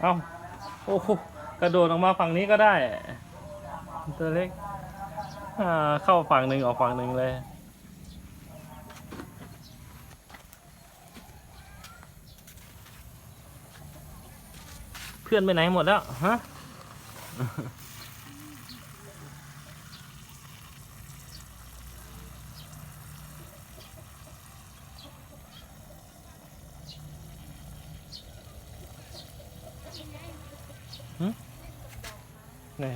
เอาโอ้โหกระโดดออกมาฝั่งนี้ก็ได้ ตัวเล็กเข้าฝั่งหนึ่งออกฝั่งหนึ่งเลย เพื่อนไปไหนหมดแล้ว ฮะ ไหน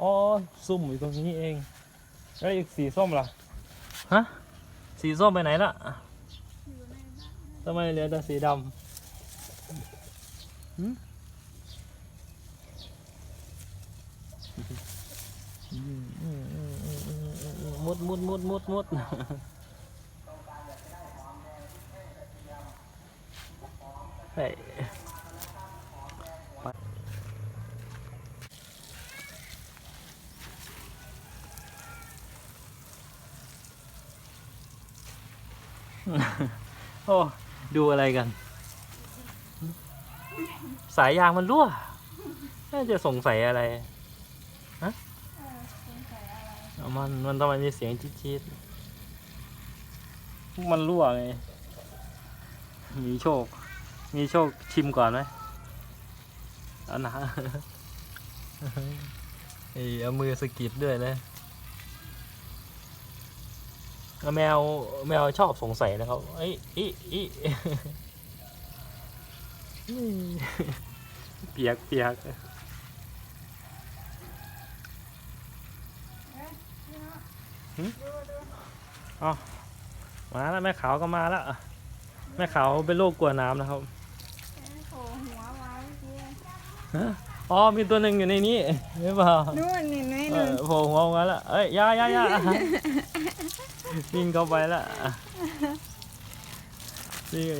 อ๋อ ซุ่มอยู่ตรงนี้เอง แล้วอีกสีส้มล่ะ ฮะ สีส้มไปไหนล่ะทำไมเหลือแต่สีดำมุดมุดมุดมุดมุดเฮ้ย โอ้ ดูอะไรกัน สายยางมันรั่ว น่าจะสงสัยอะไร ฮะเอามัน มันทำไมมีเสียงจี๊ดๆมันรั่วไง มีโชค มีโชคชิมก่อนไหมเอานะเอ้ยเอามือสะกิดด้วยนะ แล้วแมวแมวชอบสงสัยนะครับเอ้ยอีอีเปียกเปียกหึเอามาแล้วแม่ขาวก็มาแล้วแม่ขาวเป็นโรคกลัวน้ำนะครับ โผล่หัวมาเมื่อกี้ฮะอ๋อมีตัวหนึ่งอยู่ในนี้หรือเปล่านู่นนี่นี่เอนู่อนโผล่หัวออกมาแล้วเอ้ยอยาอยาอยา วิ่งเข้าไปแล้วนี่ไง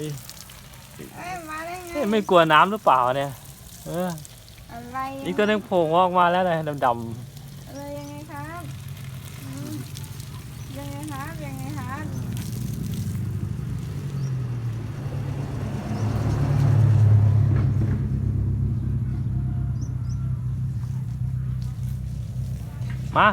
เอ้ยมาได้ไงเอ๊ะไม่กลัวน้ำหรือเปล่าเนี่ยเอออะไระอีกตัวหนึงโผล่หัวออกมาแล้วนะดำ อะไรยังไงครับอืมยังไงครับยังไงครับ ๆ มา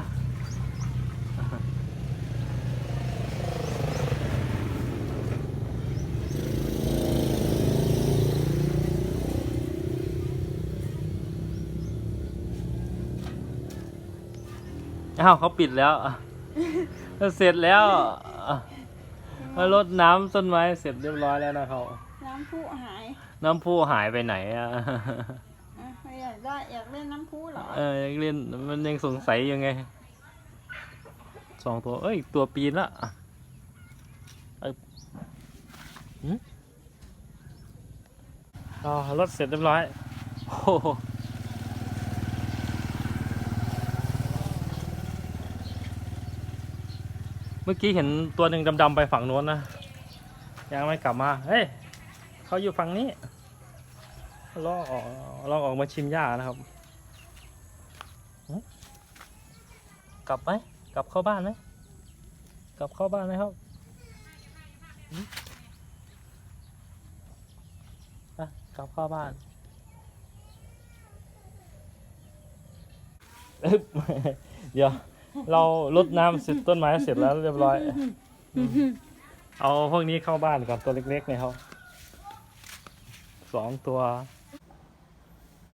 อ้าวเขาปิดแล้ว เสร็จแล้วมารดน้ำต้นไม้เสร็จเรียบร้อยแล้วนะเขาน้ำพุหาย น้ำพุหายไปไหนอะ อยากได้อยากเล่นน้ำพุเหรอเออยังเล่นมันยังสงสัยยังไงสองตัวเอ้ยตัวปีนละเอ้ยหืมอ๋อรถเสร็จเรียบร้อยโอ้โหเมื่อกี้เห็นตัวหนึ่งดำๆไปฝั่งโน้นนะ ยังไม่กลับมา เฮ้ยเขาอยู่ฝั่งนี้ ลองออกลองออกมาชิมหญ้านะครับ กลับไหมกลับเข้าบ้านไหมกลับเข้าบ้านไหมครับหืมอะกลับเข้าบ้านอึ๊บเดี๋ยวเราลดน้ำเสร็จต้นไม้เสร็จแล้วเรียบร้อยอืมเอาพวกนี้เข้าบ้านก่อนตัวเล็กๆเนี่ยครับสองตัวอ